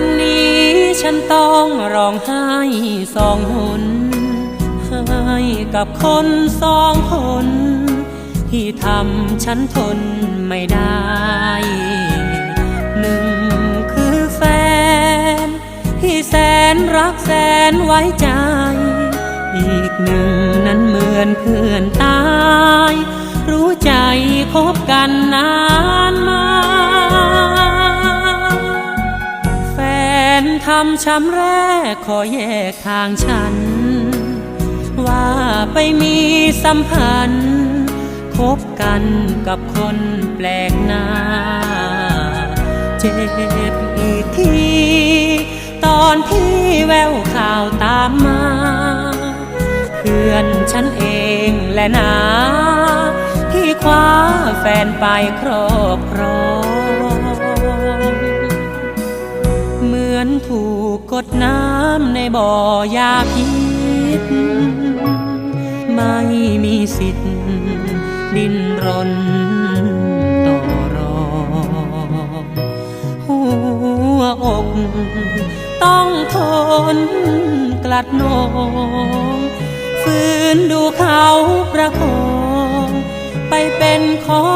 วันนี้ฉันต้องร้องไห้สองหนให้กับคนสองคน ที่ทำฉันทนไม่ได้ หนึ่งคือแฟน ที่แสนรักแสนไว้ใจ อีกหนึ่งนั้นเหมือนเพื่อนตาย รู้ใจคบกันนาน นทำช้ำแรกขอแยกทางฉัน ว่าไปมีสัมพันธ์คบกันกับคนแปลกหน้า เจ็บอีกที ตอนที่แววข่าวตามมา เพื่อนฉันเองและนะที่คว้าแฟนไปครอบครอง มือนถูกกดน้ำในบ่อยาพิษ ไม่มีสิทธิ์ดิ้นรนต่อรองหัวอกต้องทนกลัดโหนงฝืนดูเขาประคองไปเป็นขอ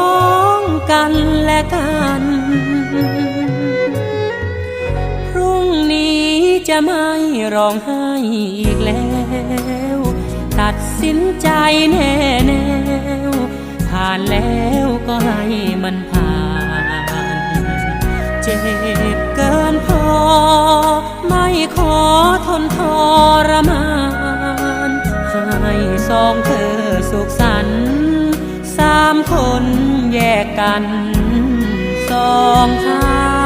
งกันและกัน จะไม่ร้องไห้อีกแล้ว ตัดสินใจแน่แน่วผ่านแล้วก็ให้มันผ่าน เจ็บเกินพอ ไม่ขอทนทรมานให้สองเธอสุขสันต์สามคนแยกกันสองทาง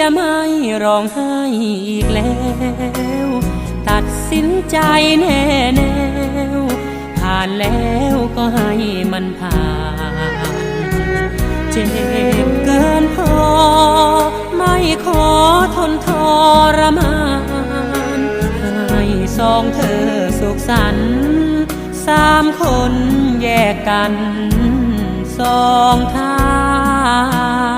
จะไม่ร้องไห้อีกแล้ว ตัดสินใจแน่แน่วผ่านแล้วก็ให้มันผ่าน เจ็บเกินพอ ไม่ขอทนทรมาน ให้สองเธอสุขสันต์สามคนแยกกันสองทาง